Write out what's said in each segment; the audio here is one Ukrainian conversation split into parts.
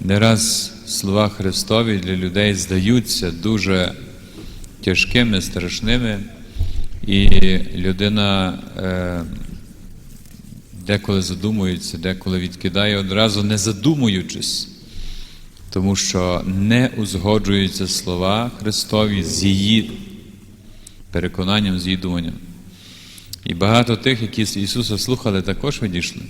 Не раз слова Христові для людей здаються дуже тяжкими, страшними, і людина е, деколи задумується, деколи відкидає одразу не задумуючись, тому що не узгоджуються слова Христові з її переконанням, з її думанням. І багато тих, які Ісуса слухали, також відійшли.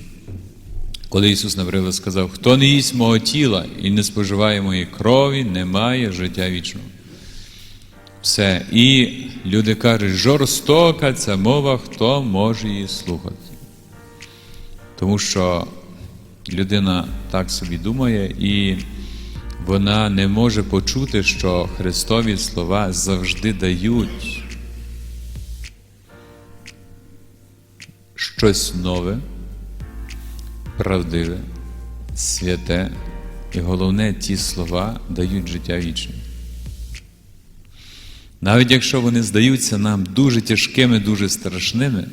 Коли Ісус, наприклад, сказав, хто не їсть мого тіла і не споживає моєї крові, не має життя вічного. Все. І люди кажуть, жорстока ця мова, хто може її слухати. Тому що людина так собі думає, і вона не може почути, що Христові слова завжди дають щось нове правдиве, святе, і головне, ті слова дають життя вічне. Навіть якщо вони здаються нам дуже тяжкими, дуже страшними,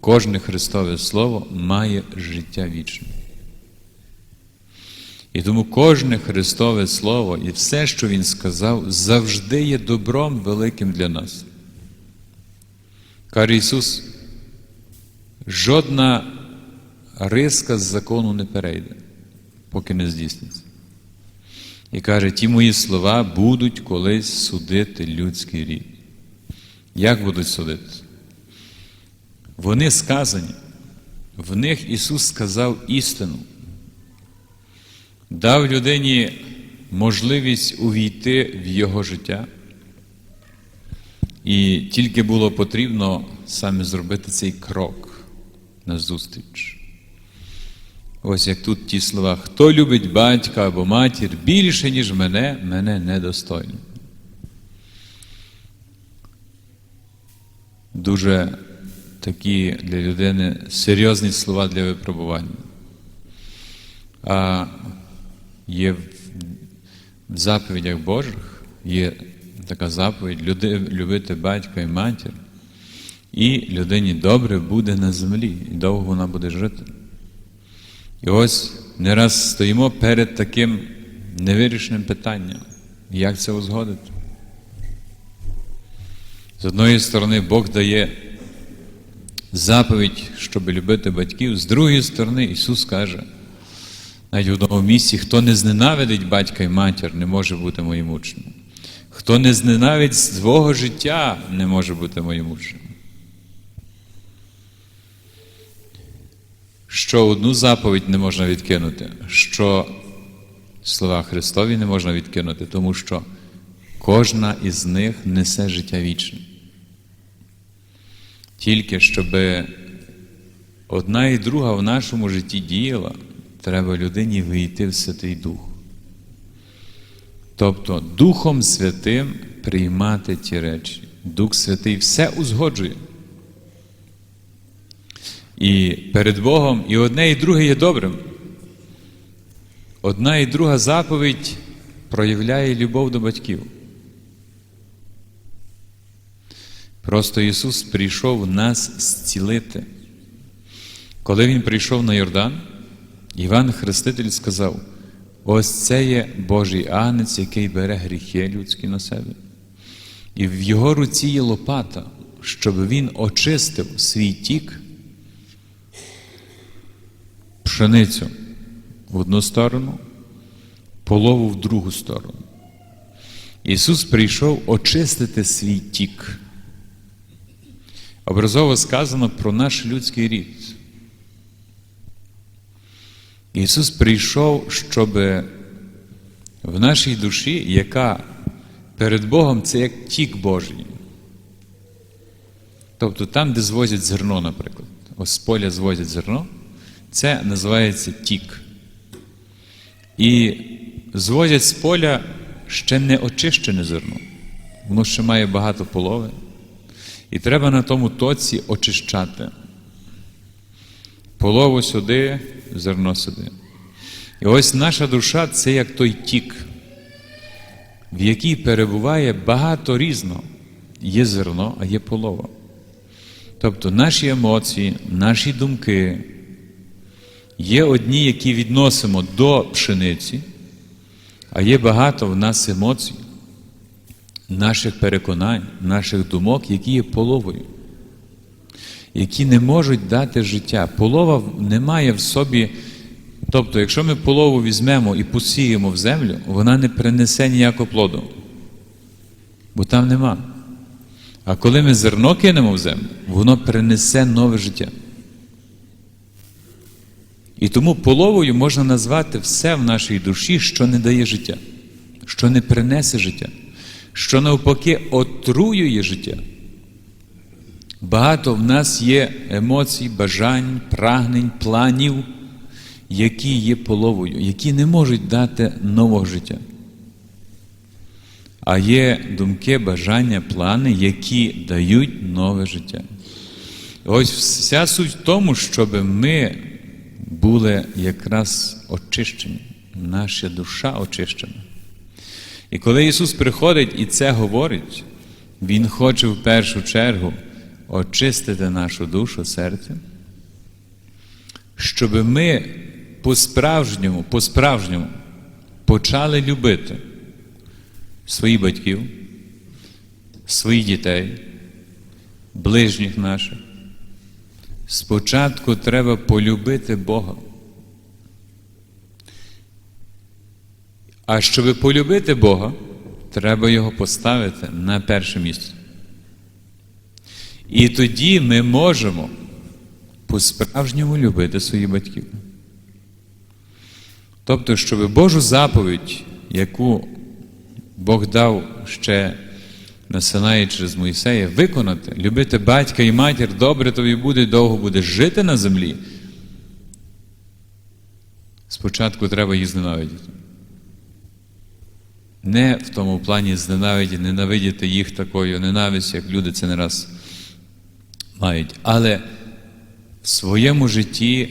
кожне Христове Слово має життя вічне. І тому кожне Христове Слово і все, що Він сказав, завжди є добром великим для нас. Каже Ісус, жодна риска з закону не перейде, поки не здійсниться. І каже, ті мої слова будуть колись судити людський рід. Як будуть судити? Вони сказані, в них Ісус сказав істину, дав людині можливість увійти в Його життя. І тільки було потрібно саме зробити цей крок на зустріч. Ось як тут ті слова, хто любить батька або матір більше, ніж мене, мене недостойно. Дуже такі для людини серйозні слова для випробування. А є в, заповідях Божих є така заповідь люди, любити батька і матір, і людині добре буде на землі, і довго вона буде жити. І ось не раз стоїмо перед таким невирішеним питанням, як це узгодити. З одної сторони, Бог дає заповідь, щоб любити батьків, з другої сторони, Ісус каже, навіть в одному місці, хто не зненавидить батька і матір, не може бути моїм учнем. Хто не зненавидить свого життя, не може бути моїм учнем. Що одну заповідь не можна відкинути, що слова Христові не можна відкинути, тому що кожна із них несе життя вічне. Тільки щоб одна і друга в нашому житті діяла, треба людині вийти в Святий Дух. Тобто Духом Святим приймати ті речі. Дух Святий все узгоджує. І перед Богом і одне, і друге є добрим. Одна і друга заповідь проявляє любов до батьків. Просто Ісус прийшов нас зцілити. Коли Він прийшов на Йордан, Іван Хреститель сказав: ось це є Божий агнець, який бере гріхи людські на себе. І в його руці є лопата, щоб він очистив свій тік пшеницю в одну сторону, полову в другу сторону. Ісус прийшов очистити свій тік. Образово сказано про наш людський рід. Ісус прийшов, щоб в нашій душі, яка перед Богом це як тік Божий. Тобто там, де звозять зерно, наприклад, ось з поля звозять зерно. Це називається тік. І звозять з поля ще не очищене зерно. Воно ще має багато полови. І треба на тому тоці очищати. Полову сюди, зерно сюди. І ось наша душа це як той тік, в якій перебуває багато різного. Є зерно, а є полова. Тобто наші емоції, наші думки Є одні, які відносимо до пшениці, а є багато в нас емоцій, наших переконань, наших думок, які є половою, які не можуть дати життя. Полова не має в собі. Тобто, якщо ми полову візьмемо і посіємо в землю, вона не принесе ніякого плоду, бо там нема. А коли ми зерно кинемо в землю, воно принесе нове життя. І тому половою можна назвати все в нашій душі, що не дає життя, що не принесе життя, що навпаки отруює життя. Багато в нас є емоцій, бажань, прагнень, планів, які є половою, які не можуть дати нового життя. А є думки, бажання, плани, які дають нове життя. Ось вся суть в тому, щоб ми були якраз очищені, наша душа очищена. І коли Ісус приходить і це говорить, Він хоче в першу чергу очистити нашу душу, серце, щоб ми по-справжньому, по-справжньому почали любити своїх батьків, своїх дітей, ближніх наших. Спочатку треба полюбити Бога. А щоб полюбити Бога, треба його поставити на перше місце. І тоді ми можемо по-справжньому любити своїх батьків. Тобто, щоб Божу заповідь, яку Бог дав ще на Синаї через Моїсея, виконати, любити батька і матір, добре тобі буде, довго будеш жити на землі. Спочатку треба їх зненавидіти. Не в тому плані зненавидіти, ненавидіти їх такою ненавистю, як люди це не раз мають, але в своєму житті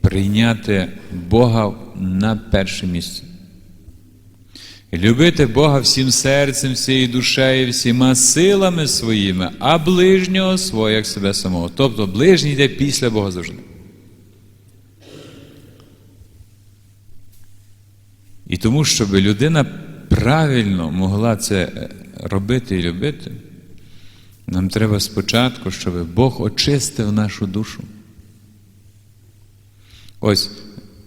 прийняти Бога на перше місце. Любити Бога всім серцем, всією душею, всіма силами своїми, а ближнього свого як себе самого. Тобто ближній йде після Бога завжди. І тому, щоб людина правильно могла це робити і любити, нам треба спочатку, щоб Бог очистив нашу душу. Ось,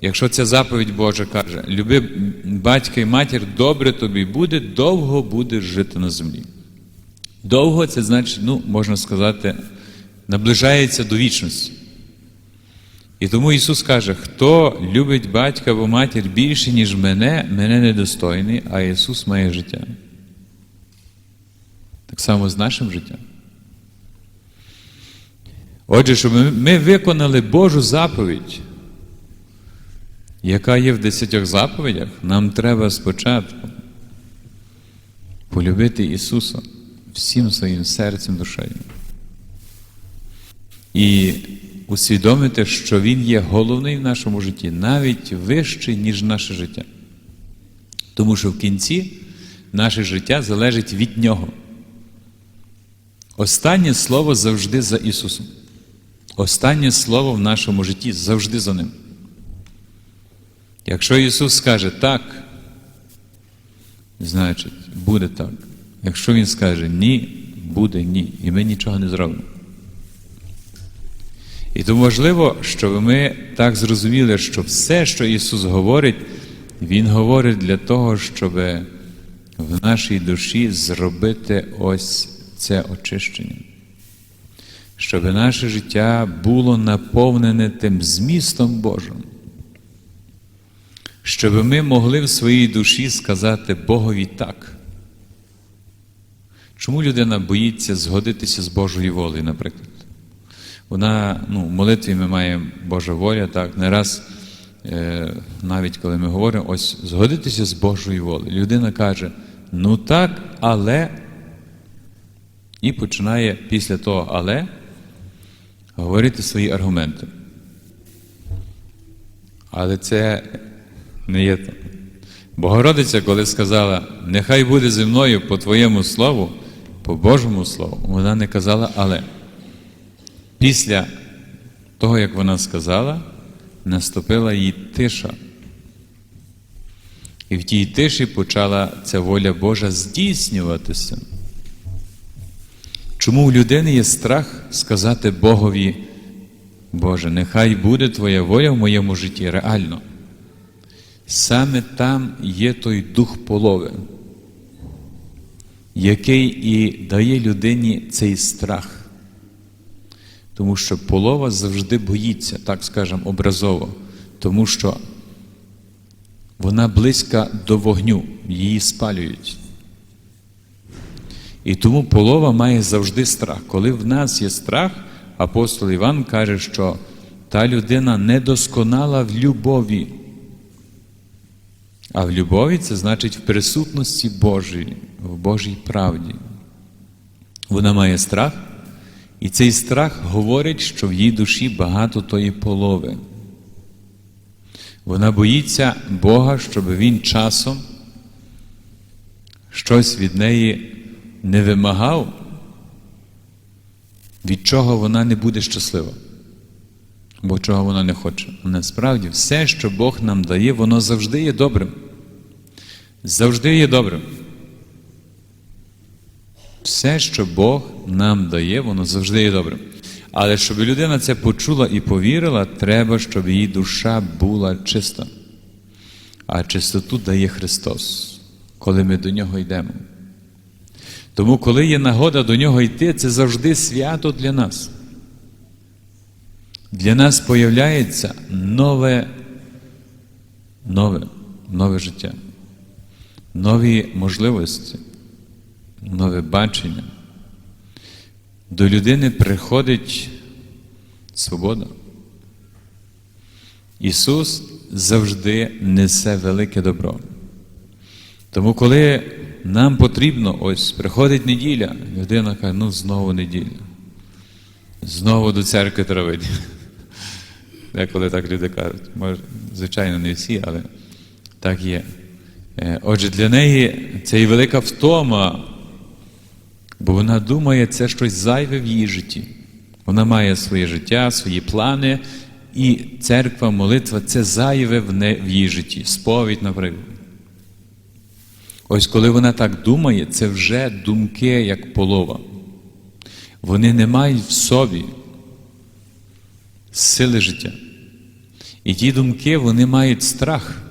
якщо ця заповідь Божа каже, люби батька і матір, добре тобі буде, довго будеш жити на землі. Довго це значить, ну, можна сказати, наближається до вічності. І тому Ісус каже, хто любить батька або матір більше, ніж мене, мене недостойний, а Ісус має життя. Так само з нашим життям. Отже, щоб ми виконали Божу заповідь, яка є в десятьох заповідях, нам треба спочатку полюбити Ісуса всім своїм серцем душею. І усвідомити, що Він є головний в нашому житті, навіть вищий, ніж наше життя. Тому що в кінці наше життя залежить від Нього. Останнє слово завжди за Ісусом. Останнє слово в нашому житті завжди за Ним. Якщо Ісус скаже так, значить буде так. Якщо Він скаже ні, буде ні. І ми нічого не зробимо. І тому важливо, щоб ми так зрозуміли, що все, що Ісус говорить, Він говорить для того, щоб в нашій душі зробити ось це очищення. Щоб наше життя було наповнене тим змістом Божим. Щоб ми могли в своїй душі сказати Богові так. Чому людина боїться згодитися з Божою волею, наприклад? Вона, ну, в молитві ми маємо Божа воля, так, не раз, е, навіть коли ми говоримо, ось згодитися з Божою волею. Людина каже, ну так, але, і починає після того але говорити свої аргументи. Але це не є. Богородиця, коли сказала, нехай буде зі мною по Твоєму слову, по Божому Слову, вона не казала але. Після того, як вона сказала, наступила їй тиша. І в тій тиші почала ця воля Божа здійснюватися. Чому у людини є страх сказати Богові, Боже, нехай буде Твоя воля в моєму житті реально. Саме там є той дух полови, який і дає людині цей страх. Тому що полова завжди боїться, так скажемо, образово, тому що вона близька до вогню, її спалюють. І тому полова має завжди страх. Коли в нас є страх, апостол Іван каже, що та людина недосконала в любові. А в любові це значить в присутності Божій, в Божій правді. Вона має страх, і цей страх говорить, що в її душі багато тої полови. Вона боїться Бога, щоб Він часом щось від неї не вимагав, від чого вона не буде щаслива, бо чого вона не хоче. Насправді, все, що Бог нам дає, воно завжди є добрим. Завжди є добрим. Все, що Бог нам дає, воно завжди є добрим. Але щоб людина це почула і повірила, треба, щоб її душа була чиста. А чистоту дає Христос, коли ми до нього йдемо. Тому, коли є нагода до нього йти, це завжди свято для нас. Для нас появляється нове, нове, нове життя, нові можливості, нове бачення. До людини приходить свобода. Ісус завжди несе велике добро. Тому, коли нам потрібно, ось приходить неділя, людина каже, ну знову неділя. Знову до церкви травить. Деколи так люди кажуть. Може, звичайно, не всі, але так є. Е, Отже, для неї це і велика втома, бо вона думає, це щось зайве в її житті. Вона має своє життя, свої плани, і церква, молитва це зайве в, не, в її житті. Сповідь, наприклад. Ось коли вона так думає, це вже думки як полова. Вони не мають в собі сили життя. І ті думки вони мають страх.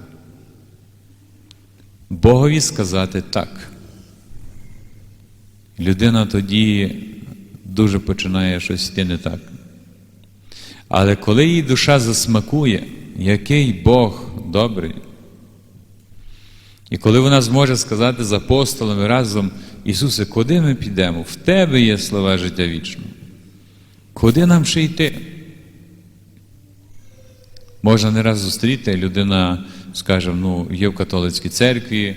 Богові сказати так. Людина тоді дуже починає щось йти не так. Але коли її душа засмакує, який Бог добрий, і коли вона зможе сказати з апостолами разом, Ісусе, куди ми підемо? В Тебе є слова життя вічного. Куди нам ще йти? Можна не раз зустріти, людина, скажімо, ну, є в католицькій церкві,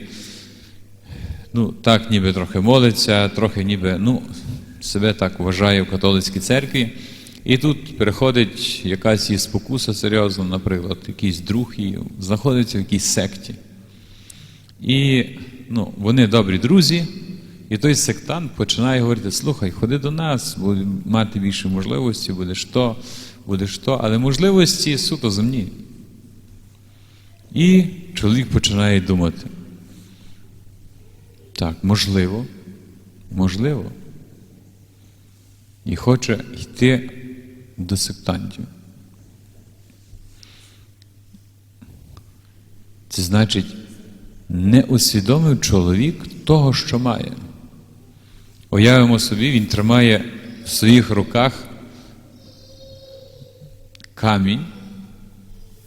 ну, так ніби трохи молиться, трохи ніби, ну, себе так вважає в католицькій церкві. І тут приходить якась її спокуса серйозна, наприклад, якийсь друг її знаходиться в якійсь секті. І ну, вони добрі друзі, і той сектант починає говорити: слухай, ходи до нас, мати більше можливості, будеш то, будеш то, але можливості суто земні. І чоловік починає думати. Так, можливо, можливо. І хоче йти до сектантів. Це значить, не усвідомив чоловік того, що має. Уявимо собі, він тримає в своїх руках камінь,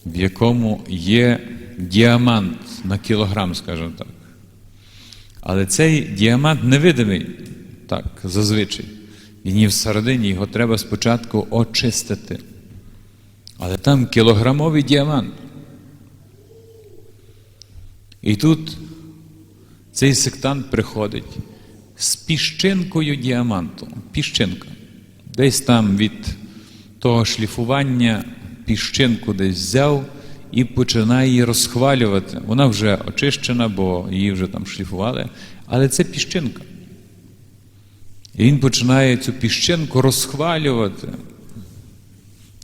в якому є діамант на кілограм, скажімо так. Але цей діамант невидимий, так, зазвичай. Він є всередині, його треба спочатку очистити. Але там кілограмовий діамант. І тут цей сектант приходить з піщинкою діаманту. Піщинка. Десь там від того шліфування піщинку десь взяв і починає її розхвалювати. Вона вже очищена, бо її вже там шліфували, але це піщинка. І він починає цю піщинку розхвалювати.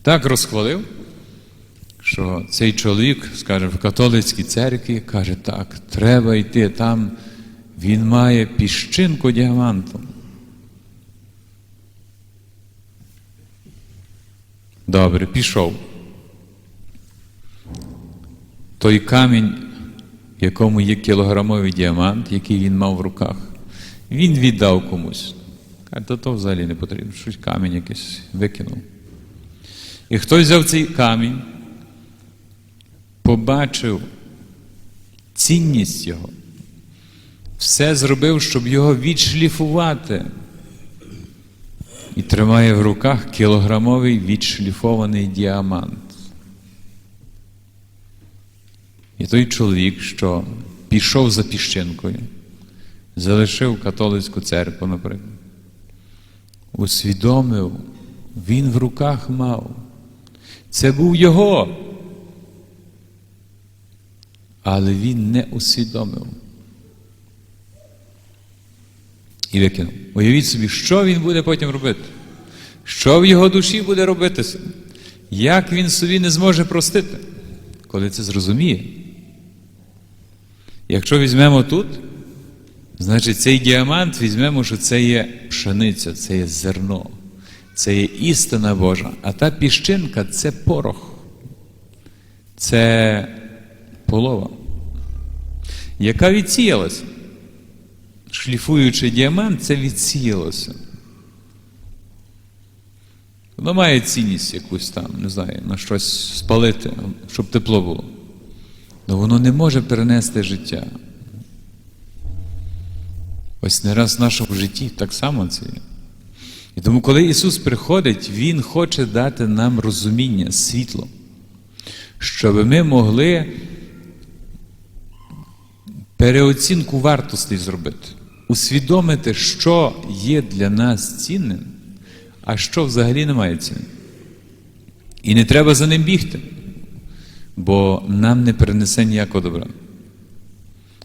Так розхвалив, що цей чоловік, скаже, в католицькій церкві каже, так, треба йти там, він має піщинку діаманту. Добре, пішов. Той камінь, якому є кілограмовий діамант, який він мав в руках, він віддав комусь. Каже, то то взагалі не потрібно, щось камінь якийсь викинув. І хтось взяв цей камінь, побачив цінність його, все зробив, щоб його відшліфувати. І тримає в руках кілограмовий відшліфований діамант. І той чоловік, що пішов за піщинкою, залишив католицьку церкву, наприклад, усвідомив, він в руках мав. Це був його. Але він не усвідомив. І викинув. Уявіть собі, що він буде потім робити? Що в його душі буде робитися? Як він собі не зможе простити, коли це зрозуміє? Якщо візьмемо тут, значить цей діамант візьмемо, що це є пшениця, це є зерно, це є істина Божа, а та піщинка це порох, це полова, яка відсіялася. Шліфуючи діамант, це відсіялося. Воно має цінність якусь там, не знаю, на щось спалити, щоб тепло було. Але воно не може перенести життя. Ось не раз в нашому житті так само це є. І тому, коли Ісус приходить, Він хоче дати нам розуміння, світло, щоб ми могли переоцінку вартостей зробити, усвідомити, що є для нас цінним, а що взагалі немає ціни. І не треба за ним бігти, бо нам не принесе ніякого добра.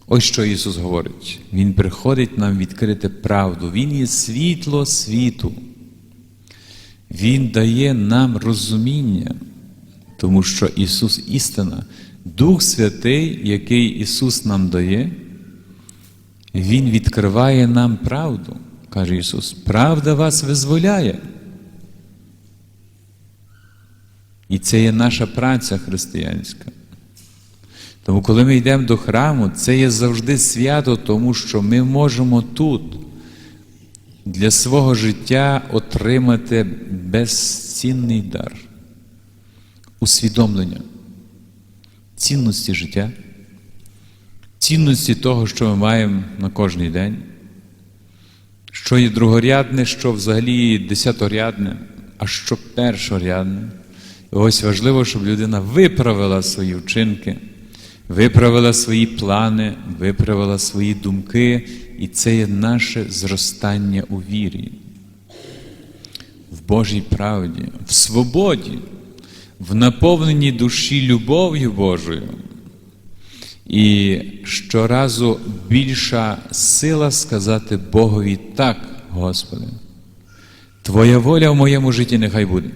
Ось що Ісус говорить. Він приходить нам відкрити правду. Він є світло світу. Він дає нам розуміння, тому що Ісус істина, Дух Святий, який Ісус нам дає, Він відкриває нам правду, каже Ісус. Правда вас визволяє. І це є наша праця християнська. Тому, коли ми йдемо до храму, це є завжди свято, тому що ми можемо тут для свого життя отримати безцінний дар, усвідомлення цінності життя, цінності того, що ми маємо на кожний день, що є другорядне, що взагалі десяторядне, а що першорядне. Ось важливо, щоб людина виправила свої вчинки, виправила свої плани, виправила свої думки, і це є наше зростання у вірі, в Божій правді, в свободі, в наповненні душі любов'ю Божою. І щоразу більша сила сказати Богові так, Господи, Твоя воля в моєму житті нехай буде.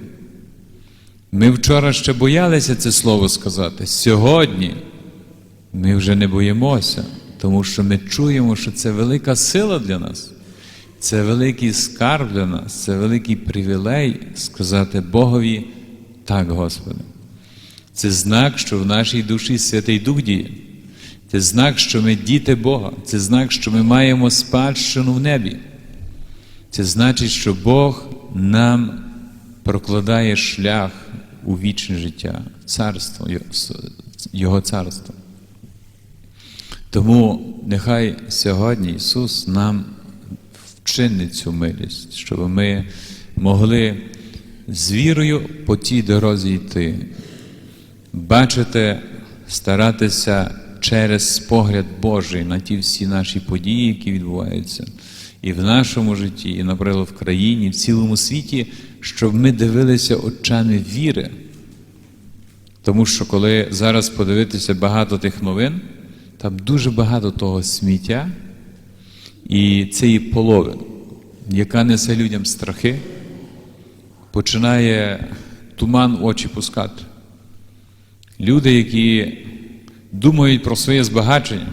Ми вчора ще боялися це слово сказати. Сьогодні ми вже не боїмося, тому що ми чуємо, що це велика сила для нас, це великий скарб для нас, це великий привілей сказати Богові так, Господи. Це знак, що в нашій душі Святий Дух діє. Це знак, що ми діти Бога, це знак, що ми маємо спадщину в небі. Це значить, що Бог нам прокладає шлях у вічне життя, царство, Його царство. Тому нехай сьогодні Ісус нам вчинить цю милість, щоб ми могли з вірою по тій дорозі йти, бачити, старатися через погляд Божий на ті всі наші події, які відбуваються і в нашому житті, і, наприклад, в країні, і в цілому світі, щоб ми дивилися очами віри. Тому що коли зараз подивитися багато тих новин, там дуже багато того сміття і цієї полови, яка несе людям страхи, починає туман в очі пускати. Люди, які думають про своє збагачення,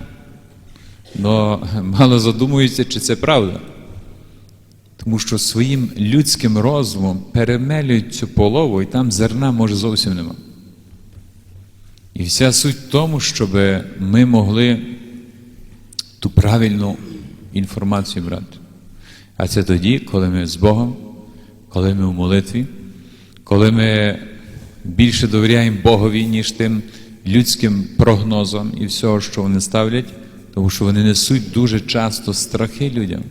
але мало задумуються, чи це правда. Тому що своїм людським розумом перемелюють цю полову, і там зерна може зовсім нема. І вся суть в тому, щоб ми могли ту правильну інформацію брати. А це тоді, коли ми з Богом, коли ми в молитві, коли ми більше довіряємо Богові, ніж тим людським прогнозам і всього, що вони ставлять, тому що вони несуть дуже часто страхи людям,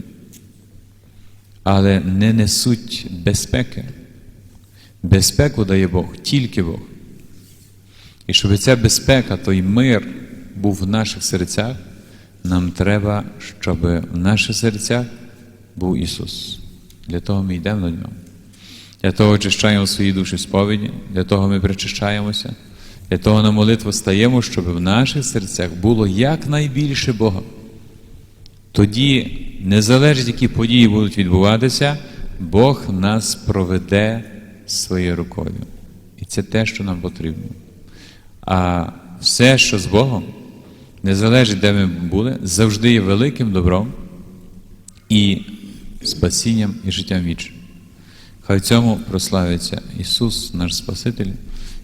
але не несуть безпеки. Безпеку дає Бог, тільки Бог. І щоб ця безпека, той мир був в наших серцях, нам треба, щоб в наших серцях був Ісус. Для того ми йдемо до Нього. Для того очищаємо свої душі сповіді, для того ми причищаємося, для того на молитву стаємо, щоб в наших серцях було якнайбільше Бога. Тоді, не залежить, які події будуть відбуватися, Бог нас проведе своєю рукою. І це те, що нам потрібно. А все, що з Богом, не залежить, де ми були, завжди є великим добром і спасінням і життям вічним. Хай в цьому прославиться Ісус, наш Спаситель,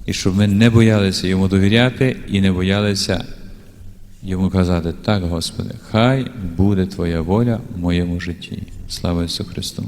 і щоб ми не боялися Йому довіряти і не боялися Йому казати, так, Господи, хай буде Твоя воля в моєму житті. Слава Ісусу Христу!